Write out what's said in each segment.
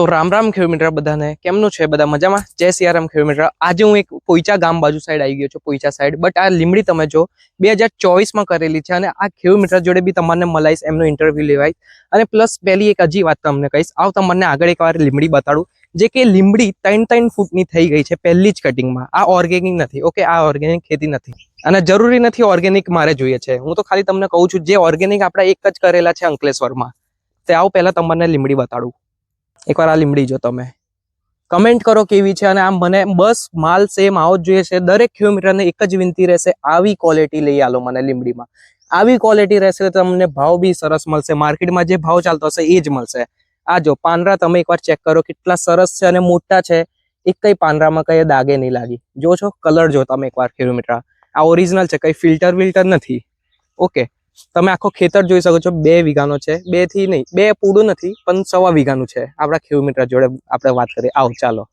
તો રામ રામ કિલોમીટર બધાને. કેમનું છે બધા મજામાં? જય સિયારામ કિલોમીટર આજે હું એક પોઈચા ગામ બાજુ સાઈડ આવી ગયો છું, પોઈચા સાઈડ બટ આ લીમડી તમે જો બે હજાર ચોવીસમાં કરેલી છે અને આ કિલોમીટર જોડે બી તમને મલાઈશ એમનો ઇન્ટરવ્યુ લેવાય અને પ્લસ પહેલી એક હજી વાત તમને કહીશ. આવ તમને આગળ એકવાર લીમડી બતાડું. જે કે લીમડી ત્રણ ત્રણ ફૂટની થઈ ગઈ છે પહેલી જ કટિંગમાં આ ઓર્ગેનિક નથી. ઓકે આ ઓર્ગેનિક ખેતી નથી. અને જરૂરી નથી ઓર્ગેનિક મારે જોઈએ છે. હું તો ખાલી તમને કહું છું, જે ઓર્ગેનિક આપણા એક જ કરેલા છે અંકલેશ્વરમાં. તે આવું પહેલાં તમને લીમડી બતાડું. એકવાર આ લીમડી જો તમે. કમેન્ટ કરો કેવી છે અને આમ મને બસ માલ સેમ આવો જ જોઈએ છે. દરેક કિલોમીટરને એક જ વિનંતી રહેશે, આવી ક્વોલિટી લઈ આલો મને લીમડીમાં. આવી ક્વોલિટી રહેશે તો તમને ભાવ બી સરસ મળશે. માર્કેટમાં જે ભાવ ચાલતો હશે એ જ મળશે. આ જો, પાંદરા તમે એકવાર ચેક કરો કેટલા સરસ છે અને મોટા છે. એક કઈ પાંદરામાં કઈ દાગે નહીં લાગી. જો છો કલર જો તમે એકવાર કિલોમીટર. આ ઓરિજિનલ છે, કઈ ફિલ્ટર વિલ્ટર નથી. ઓકે તમે આખો ખેતર જોઈ શકો છો બે વીઘાનો છે. બેથી નહીં બે પૂરું નથી પણ સવા વીઘાનું છે. આપણા કિલોમીટર જોડે આપણે વાત કરીએ. આવો ચાલો.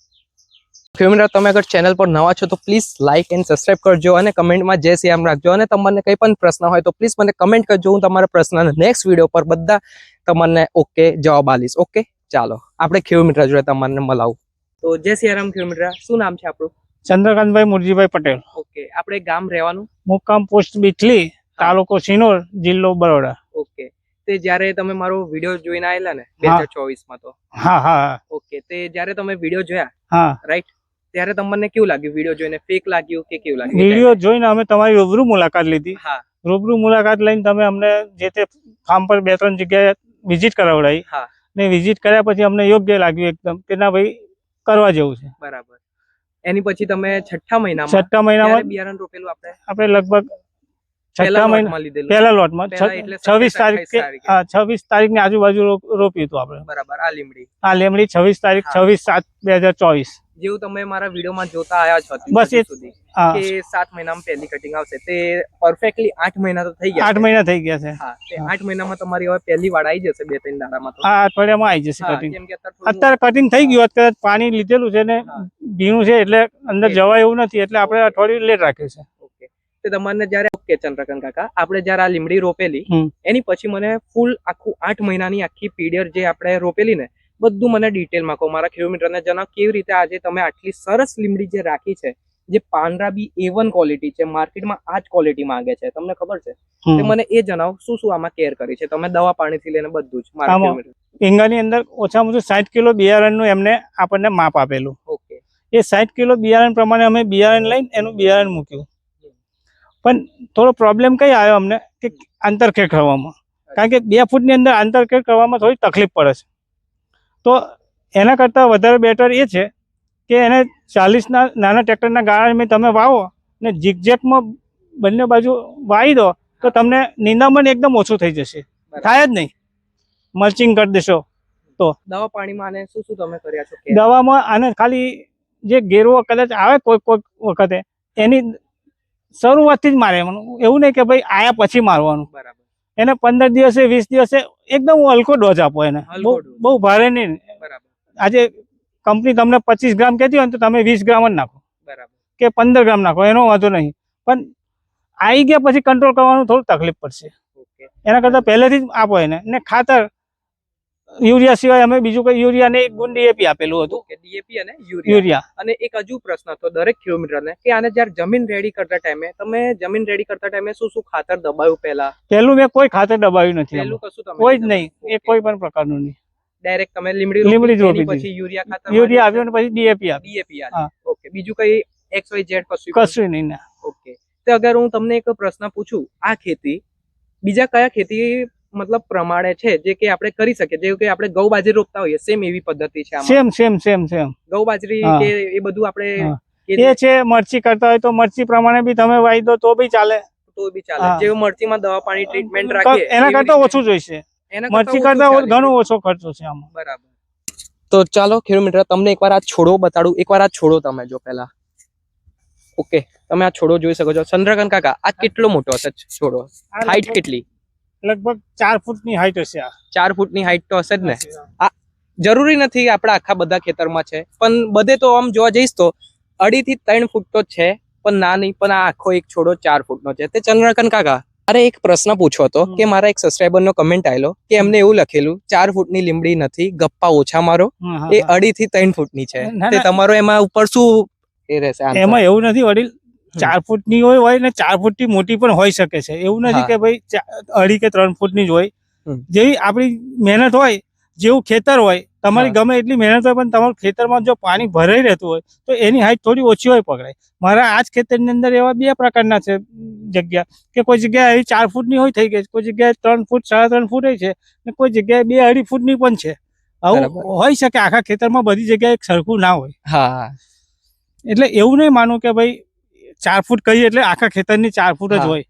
કિલોમીટર તમે અગર ચેનલ પર નવા છો તો પ્લીઝ લાઇક એન્ડ સબસ્ક્રાઇબ કરજો અને કમેન્ટમાં જય શ્રી રામ રાખજો. અને તમને કંઈ પણ પ્રશ્ન હોય તો પ્લીઝ મને કમેન્ટ કરજો. હું તમારા પ્રશ્નના નેક્સ્ટ વીડિયો પર બધા તમને ઓકે જવાબ આલીશ ઓકે ચાલો. આપણે કિલોમીટર જોડે તમને મળાવું. તો જય શ્રી રામ કિલોમીટર શું નામ છે આપણું? ચંદ્રકાંતભાઈ મુરજીભાઈ પટેલ. ઓકે આપણે ગામ રહેવાનું? મુકામ પોસ્ટ બિચલી તાલુકો સિનોર જિલ્લો બરોડા. ઓકે. તે જ્યારે તમે મારો વીડિયો જોઈને આવેલા ને બે હજાર ચોવીસમાં તો? હા હા ઓકે. તે જ્યારે તમે વીડિયો જોયા હા. રાઈટ ત્યારે તમને કેવું લાગ્યું વીડિયો જોઈને? ફેક લાગ્યું કે કેવું લાગ્યું? વીડિયો જોઈને અમે તમારી રૂબરૂ મુલાકાત લીધી. હા. રૂબરૂ મુલાકાત લઈને તમે અમને જે તે ફાર્મ પર બે ત્રણ જગ્યાએ વિઝિટ કરાવડાવી હા. ને વિઝિટ કર્યા પછી અમને યોગ્ય લાગ્યું એકદમ કે ના ભાઈ કરવા જેવું છે. બરાબર. એની પછી તમે છઠ્ઠા મહિનામાં છઠ્ઠા મહિનામાં બિયારણ રોપેલું આપણે? આપણે લગભગ છઠ્ઠા મહિના પહેલા લોટમાં. છવ્વીસ તારીખ છવ્વીસ તારીખ તારીખની આજુબાજુ રોપ્યું હતું આપણે. બરાબર આ લીમડી. આ લીમડી છવ્વીસ તારીખ છવ્વીસ સાત બે હજાર ચોવીસ. જેવું તમે મારા વિડીયોમાં જોતા આયા છો બસ એ- સુધી કે સાત મહિનામાં પહેલી કટિંગ આવશે. તે પરફેક્ટલી આઠ મહિના તો થઈ ગયા આઠ મહિના થઈ ગયા છે. હા તે આઠ મહિનામાં તમારી હવે પહેલી વાડ આવી જશે બે ત્રણ દાડામાં હા આ અઠવાડિયામાં આવી જશે કટિંગ અત્યારે કટિંગ થઈ ગયું અત્યારે પાણી લીધેલું છે ને. ભીનું છે એટલે અંદર જવાય એવું નથી એટલે આપણે અઠવાડિયું લેટ રાખ્યું છે. ઓકે તમારે જયારે ઓકે ચંદ્રકાંત કાકા આપણે જયારે આ લીમડી રોપેલી એની પછી મને ફૂલ આખું આઠ મહિનાની આખી પીરિયડ જે આપણે રોપેલી ને બધું મને ડિટેલમાં કહો. મારા કિલોમીટરને જણાવ કેવી રીતે આજે તમે આટલી સરસ લીમડી જે રાખી છે જે પાંદડા બી એ વન ક્વોલિટી છે માર્કેટમાં આ જ ક્વોલિટી માંગે છે. તમને ખબર છે? તે મને એ જણાવો શું શું આમાં કેર કરી છે? તમે દવા પાણીથી લઈને બધું જ મારા ઈંગાની અંદર ઓછામાં ઓછું સાઠ કિલો બિયારણનું એમને આપણને માપ આપેલું. ઓકે એ સાઠ કિલો બિયારણ પ્રમાણે અમે બિયારણ લઈને એનું બિયારણ મૂક્યું. પણ થોડો પ્રોબ્લેમ કઈ આવ્યો અમને કે આંતરખેડ કરવામાં? કારણ કે બે ફૂટની અંદર આંતરખેડ કરવામાં થોડી તકલીફ પડે છે. તો એના કરતાં વધારે બેટર એ છે કે એને ચાલીસના નાના ટ્રેક્ટરના ગાળામાં તમે વાવો ને ઝીકઝેકમાં બંને બાજુ વાવી દો તો તમને નિંદામણ એકદમ ઓછું થઈ જશે. થાય જ નહીં. મલ્ચિંગ કરી દેશો તો. દવા પાણીમાં આને શું શું તમે કર્યા છો? દવામાં આને ખાલી જે ગેરવો કદાચ આવે કોઈ કોઈક વખતે એની શરૂઆતથી જ મારે એવું નહીં કે ભાઈ આયા પછી મારવાનું. બરાબર. એને પંદર દિવસે વીસ દિવસે એકદમ હલકો ડોઝ આપો એને. બહુ ભારે નહીં. બરાબર. આજે કંપની તમને પચીસ ગ્રામ કહેતી હોય ને તો તમે વીસ ગ્રામ જ નાખો. બરાબર. કે પંદર ગ્રામ નાખો એનો વાંધો નહીં. પણ આવી ગયા પછી કંટ્રોલ કરવાનું થોડું તકલીફ પડશે. એના કરતાં પહેલેથી જ આપો એને. ને ખાતર યુરિયા સિવાય અમે બીજું કઈ યુરિયા ને ગુણ ડીએપી આપેલું હતું. કે ડીએપી અને યુરિયા. અને એક હજુ પ્રશ્ન હતો દરેક કિલોમીટરને કે આને જ્યારે જમીન રેડી કરતા ટાઈમે તમે જમીન રેડી કરતા ટાઈમે શું શું ખાતર દબાવ્યું પહેલા? પહેલું મેં કોઈ ખાતર દબાવ્યું નથી પહેલું કશું તમે કોઈ જ નહીં એ કોઈ પણ પ્રકારનું નહીં. ડાયરેક્ટ તમે લીમડી લીમડી રોપી, પછી યુરિયા ખાતર યુરિયા આવ્યો ને પછી ડીએપી આપ. ડીએપી હા. ઓકે બીજું કઈ એક્સ વાય ઝેડ કશું કશું નહીં ના. ઓકે. તો અગર હું તમને એક પ્રશ્ન પૂછું આ ખેતી બીજા કયા ખેતી મતલબ પ્રમાણે છે જે કે આપણે કરી શકીએ. જેવું કે આપણે ઘઉં બાજરી રોપતા હોઈએ સેમ એવી પદ્ધતિ છે સેમ સેમ સેમ સેમ ઘઉં બાજરી કે એ બધું આપણે એ છે મરચી કરતા હોય તો મરચી પ્રમાણે બી તમે વાવી દો તો બી ચાલે. તો બી ચાલે. જેવું મરચીમાં દવા પાણી ટ્રીટમેન્ટ રાખીએ એના કરતા ઓછું જોઈશે. મરચી કરતા ઘણો ઓછો ખર્ચો છે આમાં. બરાબર. તો ચાલો કિલોમીટર તમને એકવાર આ છોડો બતાડું. એકવાર આ છોડો તમે જો પહેલા. ઓકે તમે આ છોડો જોઈ શકો છો. ચંદ્રકાંત કાકા આ કેટલો મોટો હશે છોડો? હાઈટ કેટલી? લગભગ ચાર ફૂટની હાઈટ હશે આ. ચાર ફૂટની હાઈટ તો હશે જ ને? જરૂરી નથી આપણા આખા બધા ખેતરમાં છે પણ બધે તો આમ જોવા જઈશ તો અઢી થી ત્રણ ફૂટ તો છે પણ ના નહીં પણ આ આખો એક છોડો ચાર ફૂટનો છે. તે ચંદ્રકન કાકા મારે એક પ્રશ્ન પૂછવો હતો કે મારા એક સબસ્ક્રાઇબર નો કમેન્ટ આવેલો કે એમને એવું લખેલું ચાર ફૂટની લીમડી નથી ગપ્પા ઓછા મારો એ. અઢી થી ત્રણ ફૂટની છે. તે તમારો એમાં ઉપર શું એ રહેશે? એમાં એવું નથી વડીલ ચાર ફૂટની હોય હોય ને ચાર ફૂટથી મોટી પણ હોઈ શકે છે. એવું નથી કે ભાઈ અઢી કે ત્રણ ફૂટની જ હોય. જેવી આપણી મહેનત હોય જેવું ખેતર હોય તમારી ગમે એટલી મહેનત હોય પણ તમારું ખેતરમાં જો પાણી ભરાઈ રહેતું હોય તો એની હાઈટ થોડી ઓછી હોય પકડાય. મારા આ જ ખેતરની અંદર એવા બે પ્રકારના છે જગ્યા. કે કોઈ જગ્યાએ એવી ચાર ફૂટની હોય થઈ ગઈ છે, કોઈ જગ્યાએ ત્રણ ફૂટ સાડા ત્રણ ફૂટ હોય છે ને કોઈ જગ્યાએ બે અઢી ફૂટની પણ છે. આવું હોય શકે આખા ખેતરમાં બધી જગ્યાએ સરખું ના હોય. હા. એટલે એવું નહીં માનું કે ભાઈ ચાર ફૂટ કહીએ એટલે આખા ખેતરની ચાર ફૂટ જ હોય.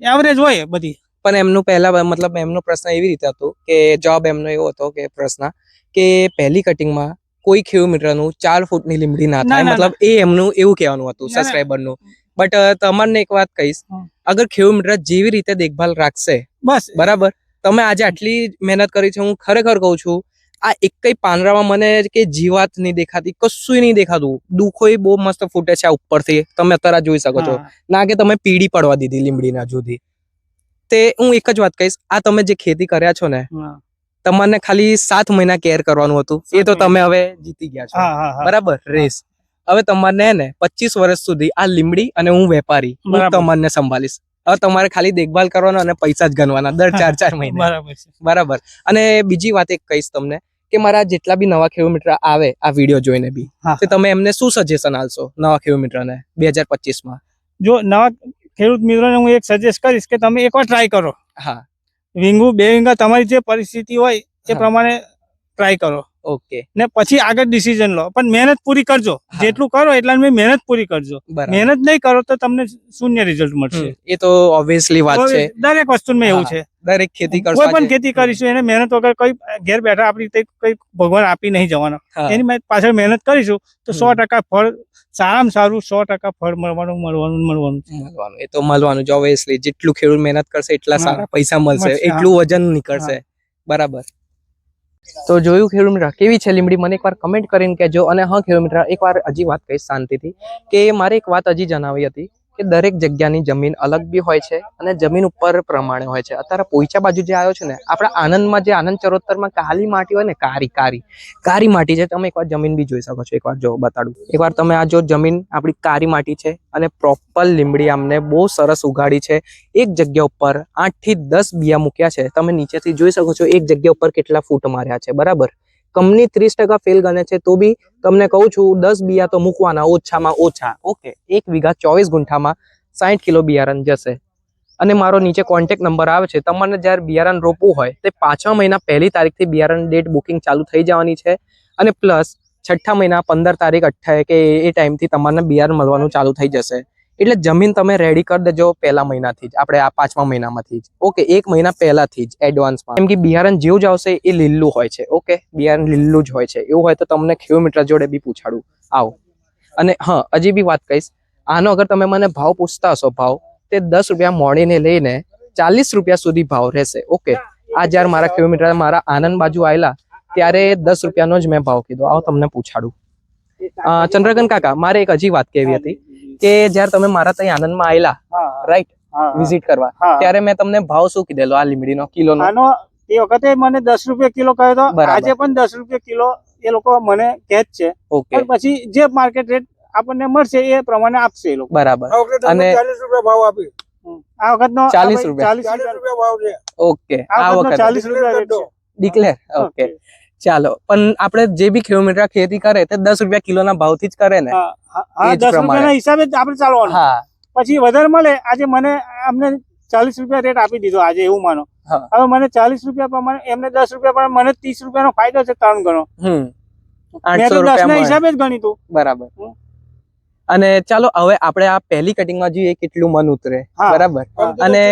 એવરેજ હોય બધી. પણ એમનું પહેલા મતલબ એમનો પ્રશ્ન એવી રીતે હતો કે જવાબ એમનો એવો હતો કે પ્રશ્ન કે પહેલી કટિંગમાં કોઈ કિલોમીટરનું ચાર ફૂટની લીમડી ના થાય. મતલબ એ એમનું એવું કહેવાનું હતું ના, ના. સબસ્ક્રાઇબરનું. બટ તમને એક વાત કહીશ. અગર કિલોમીટર જેવી રીતે દેખભાલ રાખશે બસ. બરાબર? તમે આજે આટલી મહેનત કરી છે હું ખરેખર કહું છું આ એક પાંદડામાં મને કે જીવાત નહીં દેખાતી કશું નહીં દેખાતું. દુખોય બહુ મસ્ત ફૂટે છે આ ઉપરથી. તમે અત્યારે જોઈ શકો છો. ના કે તમે પીડી પડવા દીધી લીમડીના જુદી. તે હું એક જ વાત કહીશ આ તમે જે ખેતી કર્યા છો ને હા. તમારે ખાલી સાત મહિના કેર કરવાનું હતું. એ તો તમે હવે જીતી ગયા છો. બરાબર? રેસ. હવે તમારે ને પચીસ વર્ષ સુધી આ લીમડી અને હું વેપારી હું. તમારને સંભાળીશ. હવે તમારે ખાલી દેખભાલ કરવાનો અને પૈસા જ ગણવાના દર ચાર ચાર મહિને. બરાબર બરાબર? અને બીજી વાત એક કહીશ તમને. કે મારા જેટલા બી નવા કિલોમીટર આવે આ વીડિયો જોઈને બી તો તમે એમને શું સજેશન આલશો નવા કિલોમીટરને બે હજાર પચીસમાં? જો નવા ખેડૂત મિત્રોને હું એક સજેસ્ટ કરીશ કે તમે એકવાર ટ્રાય કરો. હા. વીંગુ બે વીંગા તમારી જે પરિસ્થિતિ હોય એ પ્રમાણે ટ્રાય કરો. ઓકે ને પછી આગળ ડિસિઝન લો. પણ મહેનત પૂરી કરજો. જેટલું કરો એટલા મહેનત પૂરી કરજો. મહેનત નહીં કરો તો તમને શૂન્ય રિઝલ્ટ મળશે. એ તો ઓબ્વિયસલી વાત છે. દરેક વસ્તુમાં એવું છે. દરેક ખેતી કરશો કોઈ પણ ખેતી કરીશું એને મહેનત વગર કઈ ઘેર બેઠા આપણી તે કઈ ભગવાન આપી નહીં જવાનો. એની પાછળ મહેનત કરીશું તો સો ટકા ફળ સારામાં સારું સો ટકા ફળ મળવાનું મળવાનું મળવાનું મળવાનું એ તો મળવાનું જ ઓબ્વિયસલી જેટલું ખેડૂત મહેનત કરશે એટલા સારા પૈસા મળશે મળશે, એટલું વજન નીકળશે. બરાબર. તો જોયું ખેડૂત મિત્ર કેવી છે લીમડી? મને એકવાર કમેન્ટ કરીને કહેજો. અને હા ખેડૂત મિત્ર એકવાર હજી વાત કહીશ શાંતિથી કે મારે એક વાત હજી જણાવી હતી. કે દરેક જગ્યાની જમીન અલગ બી હોય છે અને જમીન ઉપર પ્રમાણે હોય છે. અત્યારે પોઈચા બાજુ જે આવ્યો છે ને, આપણા આનંદમાં જે આનંદ ચરોતરમાં કાલી માટી હોય ને, કારી કારી. કારી માટી છે, તમે એકવાર જમીન બી જોઈ શકો છો, એકવાર જો બતાડું. એકવાર તમે આ જો જમીન, આપણી કારી માટી છે અને પ્રોપર લીમડી અમને બહુ સરસ ઉગાડી છે. એક જગ્યા ઉપર આઠથી દસ બિયા મૂક્યા છે. તમે નીચેથી જોઈ શકો છો, એક જગ્યા ઉપર કેટલા ફૂટ માર્યા છે, બરાબર? કંપની ત્રીસ ટકા ફેલ ગણે છે, તો બી તમને કહું છું, દસ બિયા તો મૂકવાના, ઓછામાં ઓછા. ઓકે, એક વીઘા ચોવીસ ગુંઠામાં સાઠ કિલો બિયારણ જશે. અને મારો નીચે કોન્ટેક્ટ નંબર આવે છે, તમારે જ્યારે બિયારણ રોપવું હોય, તે પાંચમા મહિના પહેલી તારીખથી બિયારણ ડેટ બુકિંગ ચાલુ થઈ જવાની છે. અને પ્લસ છઠ્ઠા મહિના પંદર તારીખ, અઠ્ઠા કે એ ટાઈમથી તમારે બિયારણ મળવાનું ચાલુ થઈ જશે. એટલે જમીન તમે રેડી કરી દેજો પહેલા મહિનાથી જ. આપણે આ પાંચમા મહિનામાંથી જ. ઓકે એક મહિના પહેલાથી જ એડવાન્સમાં કેમ કે બિયારણ જેવું જ આવશે એ લીલું હોય છે. ઓકે બિયારણ લીલું જ હોય છે. એવું હોય તો તમને કિલોમીટર જોડે બી પૂછાડું. આવો. અને હા, હજી બી વાત કહીશ આનો અગર તમે મને ભાવ પૂછતા હશો, ભાવ, તે દસ રૂપિયા મોડીને લઈને ચાલીસ રૂપિયા સુધી ભાવ રહેશે. ઓકે આ જ્યારે મારા કિલોમીટર, મારા આનંદ બાજુ આવેલા ત્યારે દસ રૂપિયાનો જ મેં ભાવ કીધો. આવો, તમને પૂછાડું. ચંદ્રકાંત કાકા, મારે એક હજી વાત કહેવી હતી. કે જ્યારે તમે મારા ત્યાં આનંદમાં આવેલા રાઈટ. વિઝિટ કરવા. ત્યારે મેં તમને ભાવ શું કીધેલો? આ લીમડીનો કિલો આનો એ વખતે મને દસ રૂપિયા કિલો કહ્યો હતો આજે પણ દસ રૂપિયા કિલો એ લોકો મને કહે જ છે. ઓકે. પછી જે માર્કેટ રેટ આપણને મળશે એ પ્રમાણે આપશે એ લોકો. બરાબર. અને ચાલીસ રૂપિયા ભાવ આપી. આ વખતનો 40 રૂપિયા. ચાલીસ ચાલીસ રૂપિયા. રૂપિયા ભાવ છે. ઓકે. આ વખત ચાલીસ રૂપિયા ડિક્લેર ઓકે. ચાલો પણ આપણે જે બી કિલોમીટર ખેતી કરે તે દસ રૂપિયા કિલોના ભાવથી જ કરે ને. દસ. રૂપિયાના હિસાબે આપણે ચાલવાનું. હા. પછી વધારે મળે આજે મને અમને ચાલીસ રૂપિયા રેટ આપી દીધો આજે એવું માનો. હવે મને ચાલીસ રૂપિયા પ્રમાણે એમને દસ રૂપિયા પ્રમાણે મને ત્રીસ રૂપિયાનો ફાયદો છે ત્રણ ગણો. મેં તો દસ ના હિસાબે જ ગણીતું બરાબર. હમ. અને ચાલો હવે આપણે આ પહેલી કટિંગમાં જોઈએ કેટલું મન ઉતરે. બરાબર? અને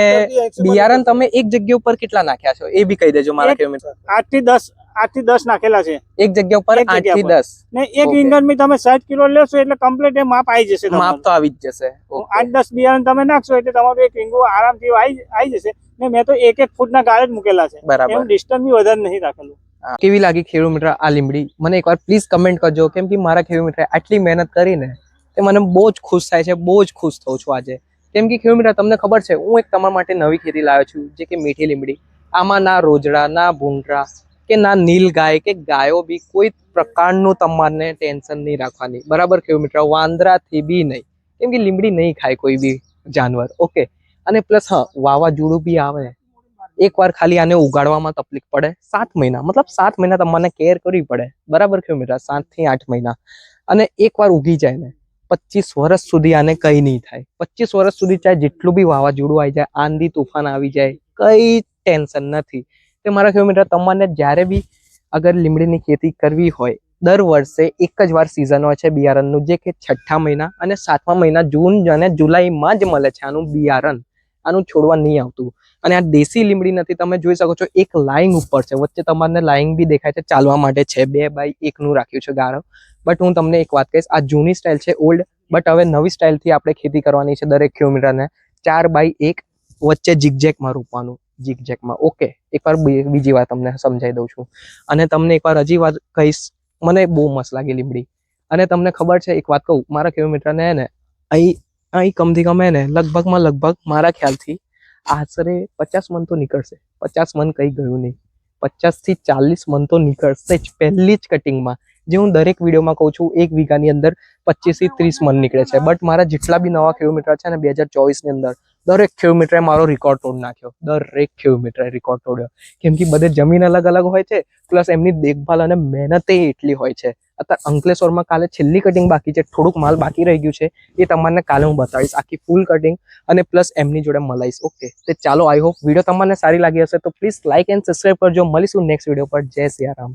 બિયારણ તમે એક જગ્યા ઉપર કેટલા નાખ્યા છો? એ બી કહી દેજો મારા કિલોમીટર આઠથી દસ આઠથી દસ નાખેલા છે. એક જગ્યા ઉપર આઠથી દસ. ને એક. રીંગણમાં તમે સાત કિલો લેશો એટલે કમ્પ્લીટ એ માપ આવી જશે માપ તો આવી જ જશે. આઠ દસ બિયારણ તમે નાખશો એટલે તમારું એક રીંગું આરામથી આવી જશે. ને મેં તો એક એક ફૂટના ગાળે જ મૂકેલા છે. બરાબર. એનું ડિસ્ટન્સ બી વધારે નહીં રાખેલું. કેવી લાગી કિલોમીટર આ લીમડી મને એકવાર પ્લીઝ કમેન્ટ કરજો. કેમ કે મારા કિલોમીટર આટલી મહેનત કરીને તે મને બહુ જ ખુશ થાય છે, બહુ જ ખુશ થઉં છું આજે. કેમ કે ખેડૂત મિત્ર, તમને ખબર છે, હું એક તમારા માટે નવી ખેતી લાવ્યો છું, જે કે મીઠી લીમડી આમાં ના રોજડા, ના ભૂંડરા કે ના નીલ ગાય, કે ગાયો બી કોઈ પ્રકારનું તમારને ટેન્શન નહીં રાખવાની. બરાબર ખેડૂત મિત્ર, વાંદરાથી બી નહીં. કેમ કે લીમડી નહીં ખાય કોઈ બી જાનવર, ઓકે? અને પ્લસ, હા, વાવાઝોડું બી આવે. એકવાર ખાલી આને ઉગાડવામાં તકલીફ પડે, સાત મહિના, મતલબ સાત મહિના તમારે કેર કરવી પડે. બરાબર ખેડૂત મિત્ર સાતથી આઠ મહિના. અને એકવાર ઉગી જાય ને પચીસ વર્ષ સુધી આને કંઈ નહીં થાય. પચીસ વર્ષ સુધી ચાહે જેટલું બી વાવાઝોડું આવી જાય, આંધી તુફાન આવી જાય, કઈ ટેન્શન નથી. તે મારા ખેડૂત મિત્ર, તમારે જ્યારે બી અગર લીમડીની ખેતી કરવી હોય, દર વર્ષે એક જ વાર સિઝન હોય છે બિયારણનું, જે કે છઠ્ઠા મહિના અને સાતમા મહિના, જૂન અને જુલાઈમાં જ મળે છે આનું બિયારણ. આનું છોડવા નહીં આવતું. અને આ દેશી લીમડી નથી, તમે જોઈ શકો છો, એક લાઈન ઉપર છે. વચ્ચે તમારને લાઈન બી દેખાય છે ચાલવા માટે છે બે બાય એકનું રાખ્યું છે ગાળો. બટ હું તમને એક વાત કહીશ, આ જૂની સ્ટાઇલ છે ઓલ્ડ બટ હવે નવી સ્ટાઇલથી આપણે ખેતી કરવાની છે દરેક કિલોમીટરને ચાર બાય એક વચ્ચે જીગજેકમાં રોપવાનું જીગજેકમાં ઓકે એકવાર બીજી વાર તમને સમજાવી દઉં છું. અને તમને એકવાર હજી વાત કહીશ, મને બહુ મસ્ત લાગી લીમડી. અને તમને ખબર છે, એક વાત કહું, મારા કિલોમીટરને ને, અહીં અહીં કમથી કમ ને લગભગમાં લગભગ મારા ખ્યાલથી આશરે પચાસ મન તો નીકળશે. પચાસ મન કંઈ ગયું નહીં. પચાસથી ચાલીસ મન તો નીકળશે જ, પહેલી જ કટિંગમાં જે હું દરેક વિડીયોમાં કહું છું, એક વીઘાની અંદર પચીસથી ત્રીસ મન નીકળે છે. બટ મારા જેટલા બી નવા કિલોમીટર છે ને બે હજાર ચોવીસની અંદર, દરેક કિલોમીટરે મારો રેકોર્ડ તોડ નાખ્યો. દરેક કિલોમીટરે રેકોર્ડ તોડ્યો. કેમ કે બધે જમીન અલગ અલગ હોય છે, પ્લસ એમની દેખભાલ અને મહેનત એટલી હોય છે. અત્યારે અંકલેશ્વરમાં કાલે છેલ્લી કટિંગ બાકી છે, થોડુંક માલ બાકી રહી ગયું છે, એ તમને કાલે હું બતાવીશ. આખી ફૂલ કટિંગ અને પ્લસ એમની જોડે મળાઈશ ઓકે તો ચાલો આઈ હોપ વીડિયો તમને સારી લાગી હશે. તો પ્લીઝ લાઇક એન્ડ સબસ્ક્રાઈબ કરજો. મળીશું નેક્સ્ટ વીડિયો પર. જય સિયારામ.